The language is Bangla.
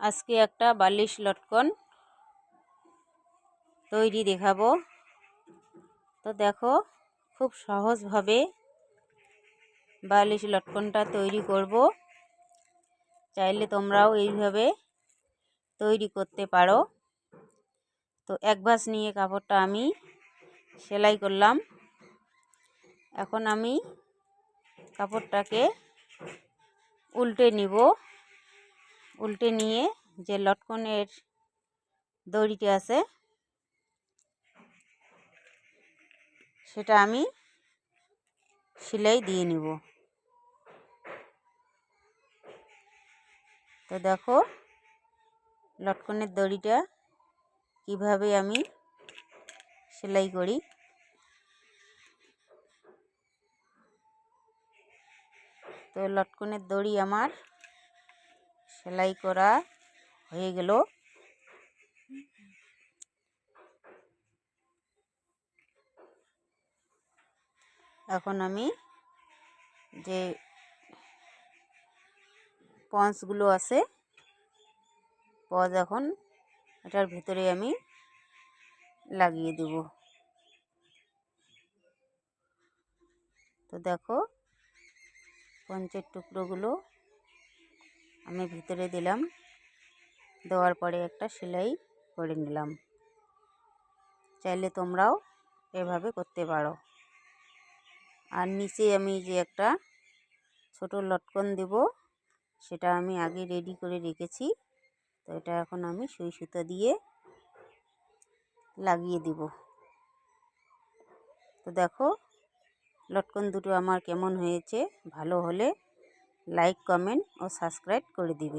আজকে একটা বালিশ লটকন তৈরি দেখাবো। তো দেখো, খুব সহজভাবে বালিশ লটকনটা তৈরি করব। চাইলে তোমরাও এইভাবে তৈরি করতে পারো। তো এক ভাস নিয়ে কাপড়টা আমি সেলাই করলাম। এখন আমি কাপড়টাকে উল্টে নিব। উল্টে নিয়ে যে লটকনের দড়িটি আছে, সেটা আমি সেলাই দিয়ে নিব। তো দেখো, লটকনের দড়িটা কীভাবে আমি সেলাই করি। তো লটকনের দড়ি আমার সেলাই করা হয়ে গেল। এখন আমি যে পঞ্চগুলো আছে, পজ এখন এটার ভিতরে আমি লাগিয়ে দেব। তো দেখো, পঞ্চের টুকরোগুলো আমি ভিতরে দিলাম। দেওয়ার পরে একটা সেলাই করে নিলাম। চাইলে তোমরাও এভাবে করতে পারো। আর নিচে আমি যে একটা ছোট লটকন দেব, সেটা আমি আগে রেডি করে রেখেছি। তো এটা এখন আমি সুই সুতো দিয়ে লাগিয়ে দিব। তো দেখো, লটকন দুটো আমার কেমন হয়েছে, ভালো হলে লাইক কমেন্ট ও সাবস্ক্রাইব করে দিবে।